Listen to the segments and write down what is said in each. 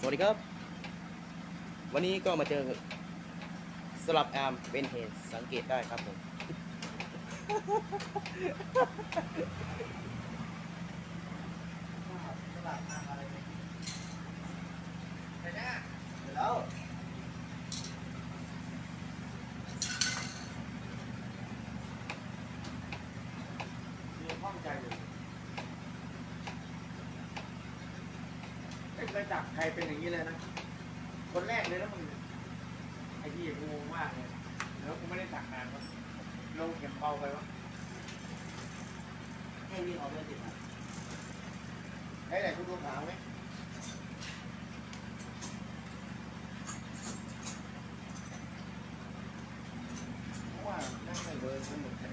สวัสดีครับ วันนี้ก็มาเจอสลับแอมเป็นเหตุสังเกตได้ครับผมแล้วมีข้องใจอยู่ ไม่เคยจับใครเป็นอย่างนี้เลยนะ คนแรกเลยนะมึงไอ้ที่กูงงมากเลยแล้วกูไม่ได้จักนานวะลงเก็บเบาไปวะให้วิ่งออกไปติดนะไอ้ไหนกูดูขาวไหมเพราะว่านั่งไม่เวิร์กมันเหมือนกัน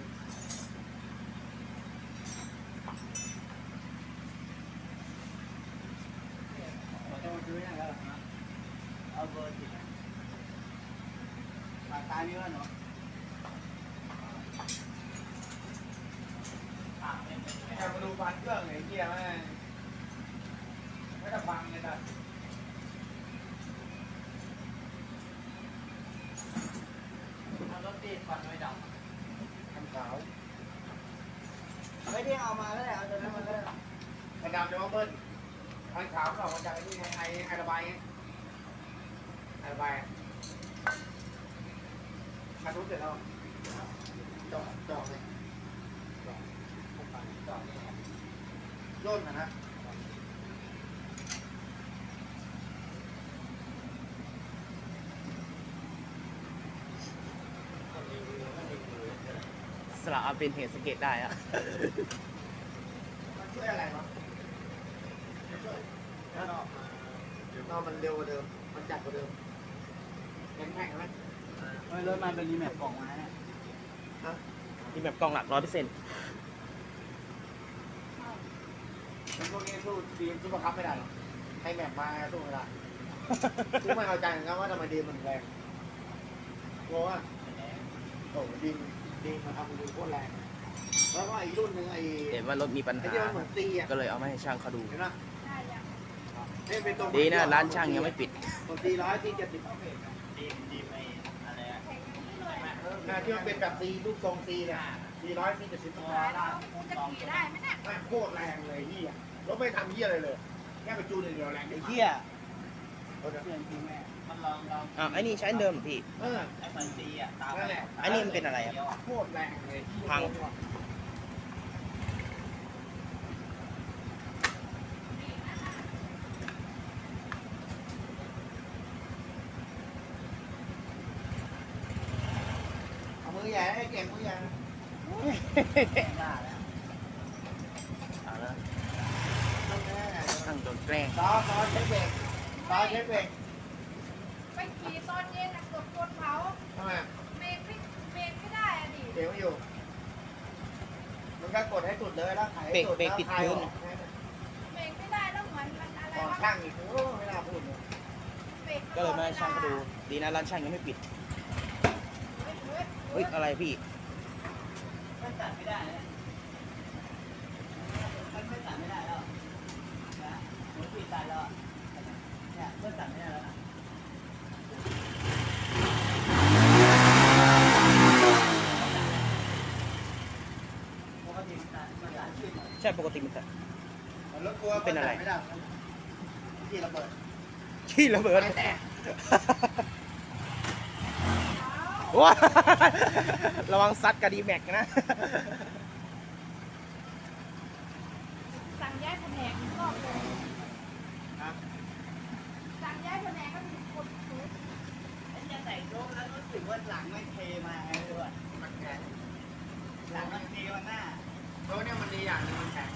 เราจะมาซื้อยังไงล่ะฮะเอาเบอร์ติดนะปากตานี่ว่าเนาะปากไม่เป็นแอบมาดูฟันเครื่องไอ้เหี้ยแม่งไม่ต้องฟังเลยนะเอารถติดฟันไม่ดับทำขาวไม่ได้เอามาแล้วแหละเอาตัวนั้นมาแล้วกระดำจะว่าเบิ้ล ฟันขาวก็ออกมาจากไอ้นี่ไงไอ้ไอ้ระบายไงไอ้ระบายอะมาทุบเสร็จแล้วเจาะเจาะเลยเจาะเข้าไปเจาะนี่ไงย่นนะนะสลับอาร์มเป็นเหตุสังเกตได้อะมันช่วยอะไรวะ มันช่วยถ้านอกนอกมันเร็วกว่าเดิม มันจัดกว่าเดิมแข็งแข็งไหมเฮ้ยรถมันเป็นรีแมปกล่องมาเนี่ยนี่แบบกล้องหลักร้อยเปอร์เซ็นต์มันพวกนี้สู้ดีมสู้บังคับไม่ได้หรอกให้แมปมาสู้ไม่ได้สู้ไม่เข้าใจเหมือนกันว่าทำไมดีมมันแรงกลัวว่าโอ้โหดีมดีมมันทำดูโคตรแรงแล้วก็อีกรุ่นหนึ่งไอ้เห็นว่ารถมีปัญไอ้หาที่มันเหมือนตีอะก็เลยเอามาให้ช่างเขาดูเห็นไหมนี่เป็นตรง ดีนะร้านช่างยังไม่ปิดตรงตีร้อยตีเจ็ดสิบดีมดีมไอ้อะไรอะนะที่มันเป็นแบบตีลูกทรงตีเนี่ยตีร้อยตีเจ็ดสิบตัวขายล่าแล้วกูจะขี่ได้ไหมเนี่ยแม่งโคตรแรงเลยเฮียรถไม่ทำเฮียอะไรเลยแค่ไปจูนอย่างเดียวแรงไอ้ไอ้เหี้ยรถอะเพื่อนจริงแม่มันลองลองอะไอ้นี่ใช้เดิมเหรอพี่เออไอ้มันตีอะตามนั่นแหละอันนี้มันเป็นอะไรอะโคตรแรงเลยพัง เอามือใหญ่ให้เก่งมือใหญ่แข่งได้แล้วเอาละนั่นแน่ช่างโดนแกล้งต่อต่อเช็คเบรกต่อเช็คเบรกไปขี่ตอนเย็นนะกดกดเผาทำไมเบรกไม่เบรกไม่ได้อะดิเบรกไม่อยู่มันก็กดให้สุดเลยแล้วไขให้เบรกสุดเบรกติดพื้นแล้วคลายออกเบรกไม่ได้แล้วเหมือนมันอะไรก่อนวะช่างอีกโอ้ไม่น่าพูดเลยก็เลยมาช่างเขาดู ดีนะร้านช่างยังไม่ปิด เฮ้ย อะไรพี่มันตัดไม่ได้นะมันไม่ตัดไม่ได้แล้วนะหนูปิดตายแล้วเนี่ยเพื่อนตัดไม่ได้แล้วนะปกติมันตัดมันตัดขึ้นใช่ปกติมันแต่มันรถกลัวเป็นอะไรที่ระเบิดขี้ระเบิด ไม่แตก ว้าระวังซัดกระดีแม็กนะ สั่งย้ายแผนกอีกรอบเลยนะสั่งย้ายแผนกก็มีคนซื้อแล้วจะใส่โจ๊กแล้วรู้สึกว่าหลังไม่เทมาไงด้วยมันแข็งหลังมันเทมาหน้าโต๊ะเนี่ยมันดีอย่างหนึงมันแข็ง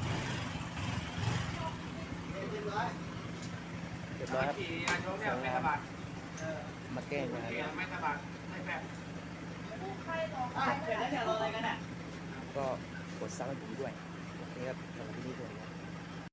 เรียบร้อยเรียบร้อยครับขี่อาโชคเนี่ยไม่สะบัดเออ มาแกล้งนะคขี่รับไม่สะบัดไม่แฝงผู้ใครหลอกอะใครเสร็จแล้วไม่เนี่ยได้เราอะไรกันอะก็กดซับให้ผมด้วยนี่ครับสำหรับที่นี่ด้วย